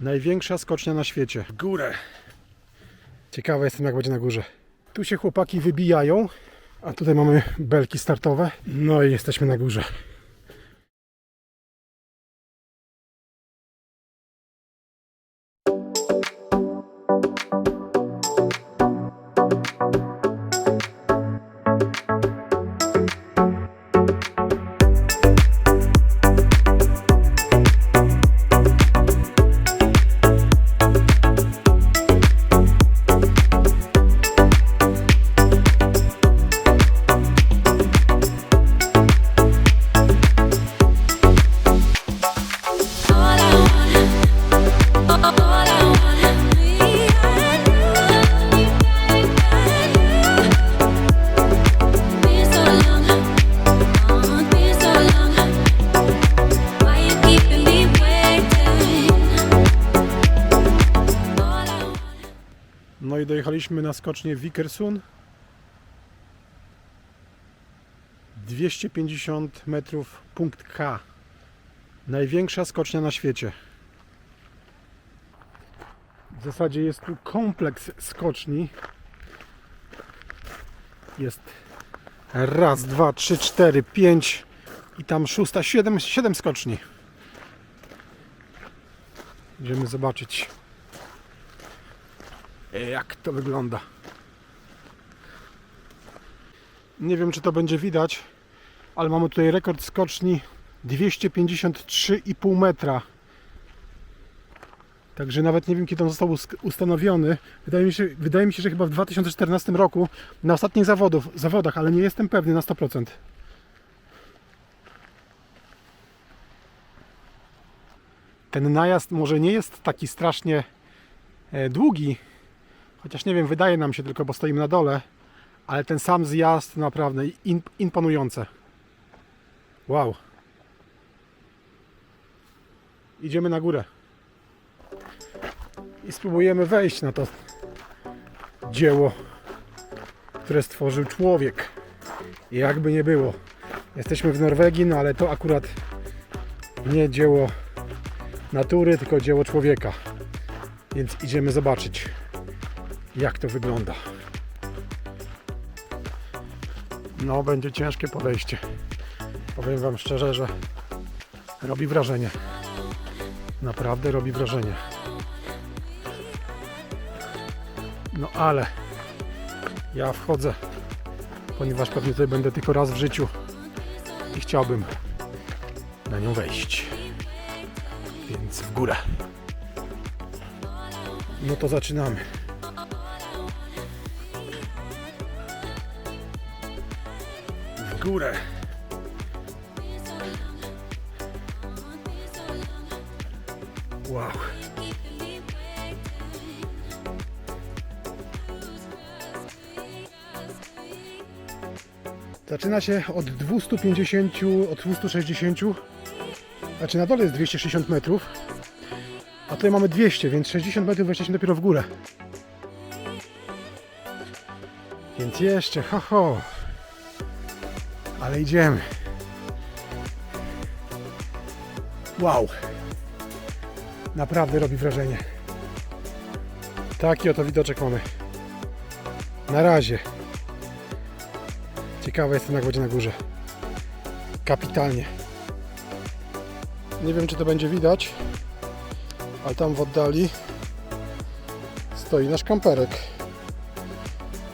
Największa skocznia na świecie. W górę. Ciekawe jestem jak będzie na górze. Tu się chłopaki wybijają, a tutaj mamy belki startowe. No i jesteśmy na górze. No i dojechaliśmy na skocznię Wikersund. 250 metrów, punkt K. Największa skocznia na świecie. W zasadzie jest tu kompleks skoczni. Jest raz, dwa, trzy, cztery, pięć i tam szósta, siedem, siedem skoczni. Idziemy zobaczyć jak to wygląda. Nie wiem, czy to będzie widać, ale mamy tutaj rekord skoczni 253,5 metra. Także nawet nie wiem, kiedy on został ustanowiony. Wydaje mi, się, wydaje mi się, że chyba w 2014 roku na ostatnich zawodów, zawodach, ale nie jestem pewny na 100%. Ten najazd może nie jest taki strasznie e, długi, Chociaż nie wiem, wydaje nam się tylko, bo stoimy na dole, ale ten sam zjazd naprawdę imponujące. Wow. Idziemy na górę. I spróbujemy wejść na to dzieło, które stworzył człowiek. Jakby nie było. Jesteśmy w Norwegii, no ale to akurat nie dzieło natury, tylko dzieło człowieka. Więc idziemy zobaczyć jak to wygląda. No, będzie ciężkie podejście. Powiem Wam szczerze, że robi wrażenie. Naprawdę robi wrażenie. No ale ja wchodzę, ponieważ pewnie tutaj będę tylko raz w życiu i chciałbym na nią wejść. Więc w górę. No to zaczynamy. Górę. Wow. Zaczyna się od 250, od 260. Znaczy na dole jest 260 metrów. A tutaj mamy 200, więc 60 metrów weszliśmy dopiero w górę. Więc jeszcze, ho ho. Ale idziemy. Wow. Naprawdę robi wrażenie. Taki oto widoczek mamy. Na razie. Ciekawe jestem jak będzie na górze. Kapitalnie. Nie wiem czy to będzie widać, ale tam w oddali stoi nasz kamperek.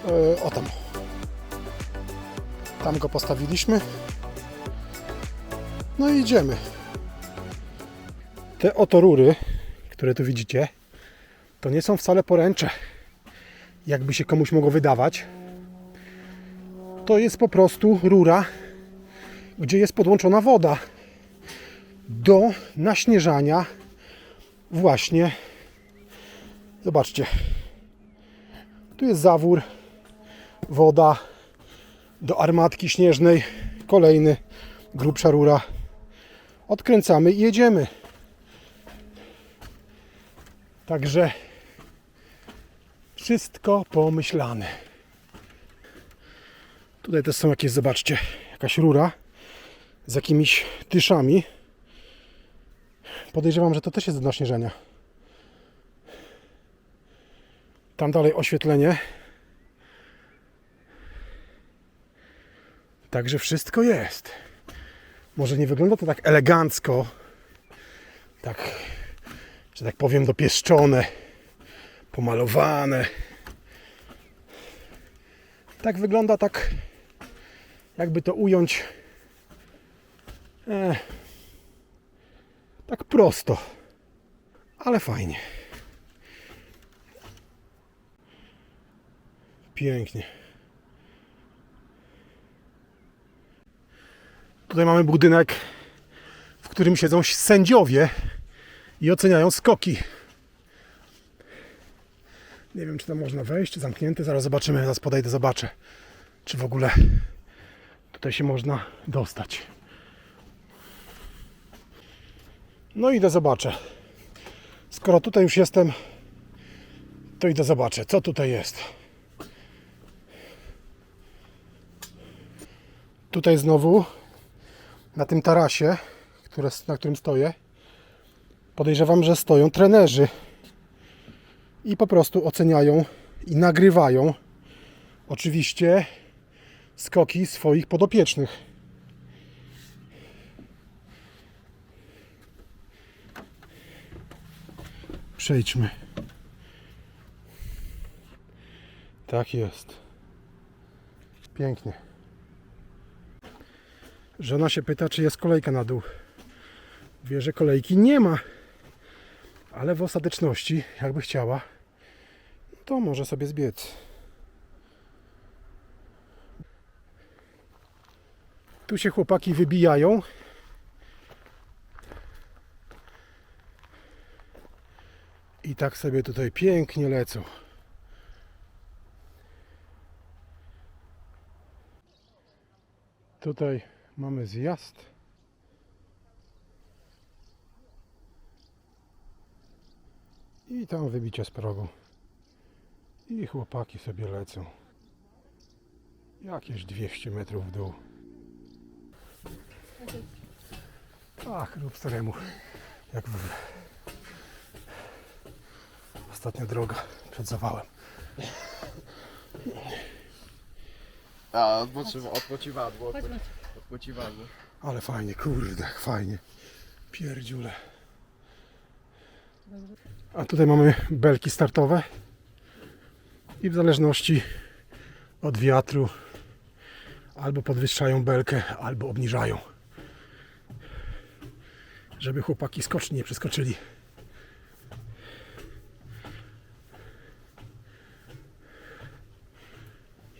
E, o tam. Tam go postawiliśmy. No i idziemy. Te oto rury, które tu widzicie, to nie są wcale poręcze, jakby się komuś mogło wydawać. To jest po prostu rura, gdzie jest podłączona woda do naśnieżania właśnie. Zobaczcie. Tu jest zawór, woda, do armatki śnieżnej. Kolejny grubsza rura odkręcamy i jedziemy. Także wszystko pomyślane. Tutaj też są jakieś, zobaczcie jakaś rura z jakimiś dyszami podejrzewam, że to też jest do naśnieżenia. Tam dalej oświetlenie. Także wszystko jest. Może nie wygląda to tak elegancko, tak, że tak powiem, dopieszczone, pomalowane. Tak wygląda tak, jakby to ująć, e, tak prosto, ale fajnie. Pięknie. Tutaj mamy budynek, w którym siedzą sędziowie i oceniają skoki. Nie wiem, czy tam można wejść, czy zamknięte. Zaraz zobaczymy, zaraz podejdę, zobaczę, czy w ogóle tutaj się można dostać. No idę zobaczę. Skoro tutaj już jestem, to idę zobaczę, co tutaj jest. Tutaj znowu na tym tarasie, które, na którym stoję, podejrzewam, że stoją trenerzy i po prostu oceniają i nagrywają oczywiście skoki swoich podopiecznych. Przejdźmy. Tak jest. Pięknie. Żona się pyta, czy jest kolejka na dół. Wie, że kolejki nie ma. Ale w ostateczności, jakby chciała, to może sobie zbiec. Tu się chłopaki wybijają. I tak sobie tutaj pięknie lecą. Tutaj mamy zjazd. I tam wybicie z progu. I chłopaki sobie lecą. Jakieś 200 metrów w dół. Ach, rób staremu. Jak w... Ostatnia droga przed zawałem. A, odpoczywa, odpoczywadło. Odpoczywadło. Ale fajnie, kurde, fajnie. Pierdziule. A tutaj mamy belki startowe. I w zależności od wiatru albo podwyższają belkę, albo obniżają. Żeby chłopaki skoczni nie przeskoczyli.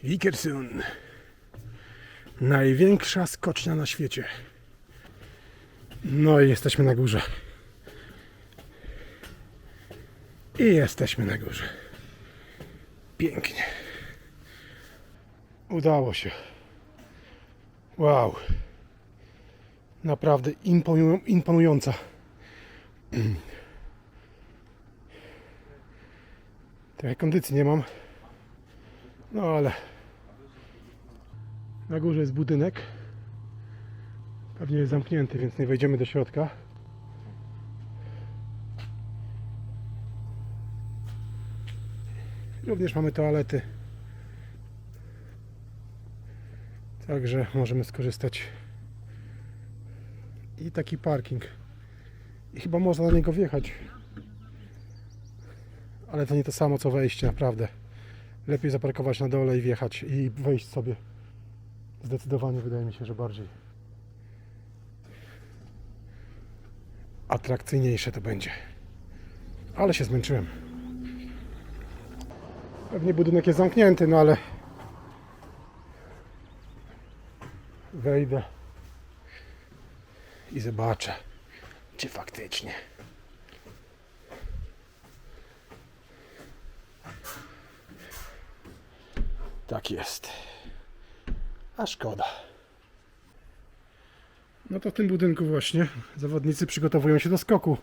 Wikersund. Największa skocznia na świecie. No i jesteśmy na górze. I jesteśmy na górze. Pięknie. Udało się. Wow. Naprawdę imponują, imponująca. Trochę kondycji nie mam. No ale na górze jest budynek. Pewnie jest zamknięty, więc nie wejdziemy do środka. Również mamy toalety. Także możemy skorzystać. I taki parking. I chyba można na niego wjechać. Ale to nie to samo co wejście, naprawdę. Lepiej zaparkować na dole i wjechać i wejść sobie. Zdecydowanie wydaje mi się, że bardziej atrakcyjniejsze to będzie. Ale się zmęczyłem. Pewnie budynek jest zamknięty, no ale wejdę i zobaczę, czy faktycznie. Tak jest. A szkoda. No to w tym budynku właśnie zawodnicy przygotowują się do skoku.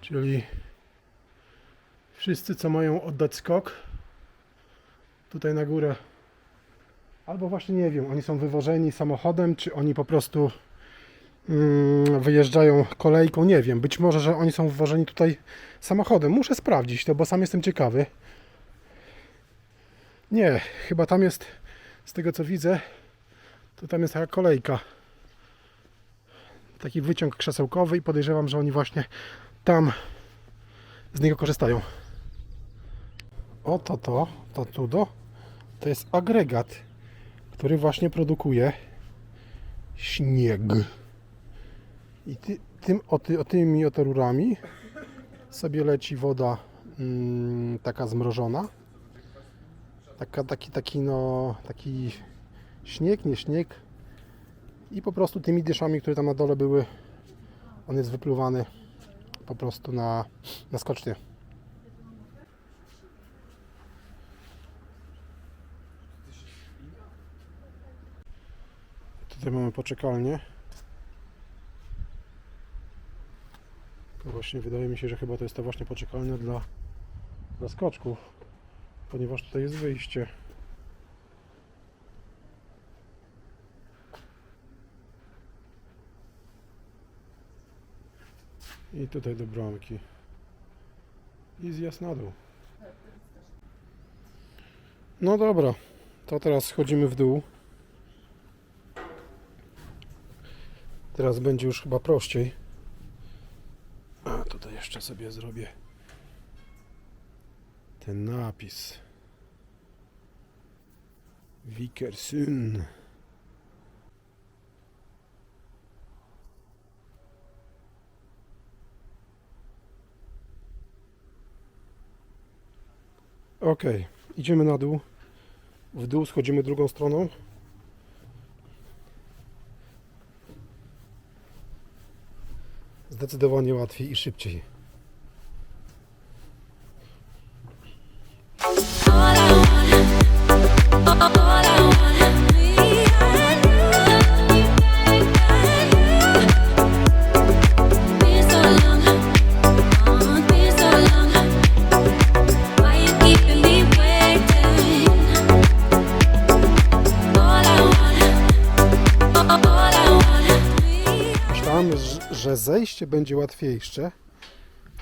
Czyli wszyscy, co mają oddać skok, tutaj na górę, albo właśnie nie wiem, oni są wywożeni samochodem, czy oni po prostu mm, wyjeżdżają kolejką, nie wiem. Być może, że oni są wwożeni tutaj samochodem. Muszę sprawdzić to, bo sam jestem ciekawy. Nie, chyba tam jest, z tego co widzę, to tam jest taka kolejka. Taki wyciąg krzesełkowy i podejrzewam, że oni właśnie tam z niego korzystają. Oto to, to tudo, to jest agregat, który właśnie produkuje śnieg. I ty, tym, o, ty, o tymi oto rurami sobie leci woda mm, taka zmrożona. Taka, taki, taki, no, taki śnieg, nie śnieg. I po prostu tymi dyszami, które tam na dole były, on jest wypluwany po prostu na, na skocznie. Tutaj mamy poczekalnię. To właśnie wydaje mi się, że chyba to jest ta właśnie poczekalnia dla, dla skoczków, ponieważ tutaj jest wyjście. I tutaj do bramki. I zjazd na dół. No dobra, to teraz schodzimy w dół. Teraz będzie już chyba prościej. A tutaj jeszcze sobie zrobię ten napis. Vikersund. Ok, idziemy na dół. W dół schodzimy drugą stroną. Zdecydowanie łatwiej i szybciej. Zejście będzie łatwiejsze,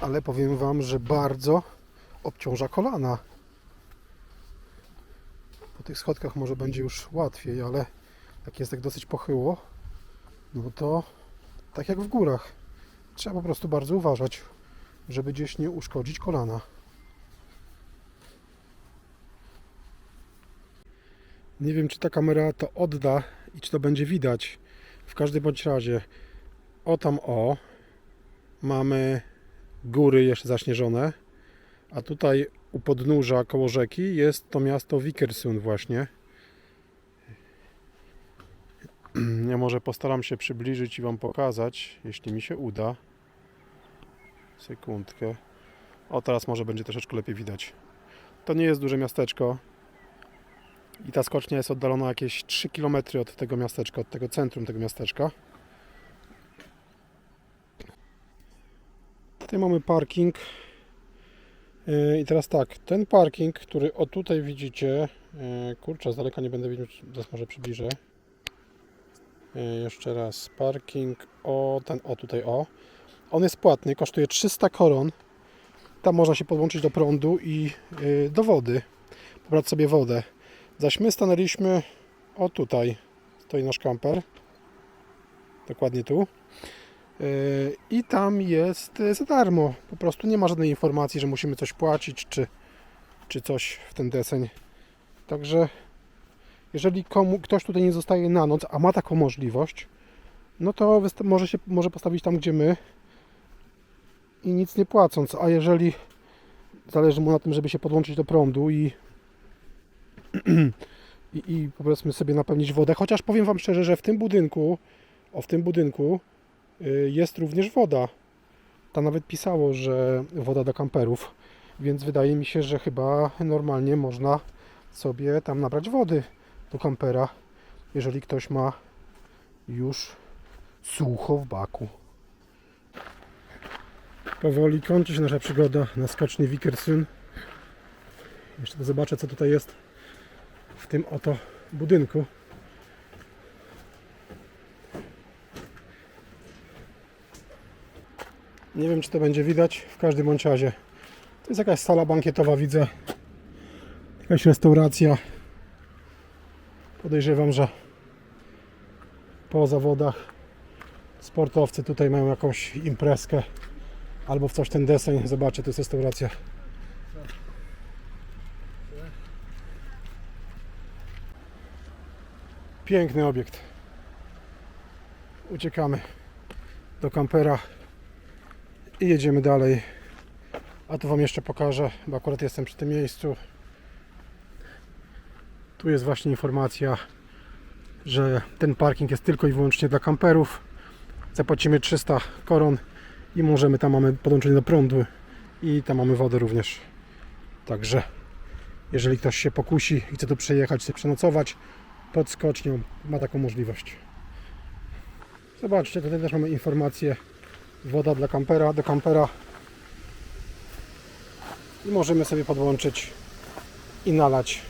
ale powiem Wam, że bardzo obciąża kolana. Po tych schodkach może będzie już łatwiej, ale jak jest tak dosyć pochyło, no to tak jak w górach. Trzeba po prostu bardzo uważać, żeby gdzieś nie uszkodzić kolana. Nie wiem, czy ta kamera to odda i czy to będzie widać. W każdym bądź razie, o tam o, mamy góry jeszcze zaśnieżone, a tutaj u podnóża koło rzeki jest to miasto Vikersund właśnie. Ja może postaram się przybliżyć i Wam pokazać, jeśli mi się uda. Sekundkę. O, teraz może będzie troszeczkę lepiej widać. To nie jest duże miasteczko. I ta skocznia jest oddalona jakieś 3 km od tego miasteczka, od tego centrum tego miasteczka. Tutaj mamy parking. Yy, I teraz tak, ten parking, który o tutaj widzicie, yy, kurczę, z daleka nie będę widział, teraz może przybliżę. Yy, Jeszcze raz, parking, o ten, o tutaj, o. On jest płatny, kosztuje 300 koron. Tam można się podłączyć do prądu i do wody, pobrać sobie wodę. Zaś my stanęliśmy, o tutaj, stoi nasz kamper, dokładnie tu. Yy, I tam jest za darmo. Po prostu nie ma żadnej informacji, że musimy coś płacić, czy, czy coś w ten deseń. Także jeżeli komu, ktoś tutaj nie zostaje na noc, a ma taką możliwość, no to może się może postawić tam, gdzie my i nic nie płacąc. A jeżeli zależy mu na tym, żeby się podłączyć do prądu i, i, i powiedzmy sobie napełnić wodę, chociaż powiem Wam szczerze, że w tym budynku, o w tym budynku jest również woda. Tam nawet pisało, że woda do kamperów, więc wydaje mi się, że chyba normalnie można sobie tam nabrać wody do kampera, jeżeli ktoś ma już sucho w baku. Powoli kończy się nasza przygoda na skoczni Wikersund. Jeszcze zobaczę, co tutaj jest w tym oto budynku. Nie wiem, czy to będzie widać. W każdym bądź razie. To jest jakaś sala bankietowa, widzę. Jakaś restauracja. Podejrzewam, że po zawodach sportowcy tutaj mają jakąś imprezkę albo w coś ten deseń. Zobaczcie, to jest restauracja. Piękny obiekt. Uciekamy do kampera i jedziemy dalej. A tu Wam jeszcze pokażę, bo akurat jestem przy tym miejscu. Tu jest właśnie informacja, że ten parking jest tylko i wyłącznie dla kamperów. Zapłacimy 300 koron i możemy, tam mamy podłączenie do prądu i tam mamy wodę również. Także jeżeli ktoś się pokusi i chce tu przyjechać, chce przenocować pod skocznią, ma taką możliwość. Zobaczcie, tutaj też mamy informację woda dla kampera, do kampera i możemy sobie podłączyć i nalać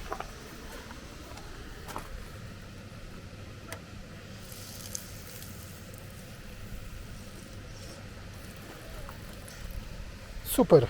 Super.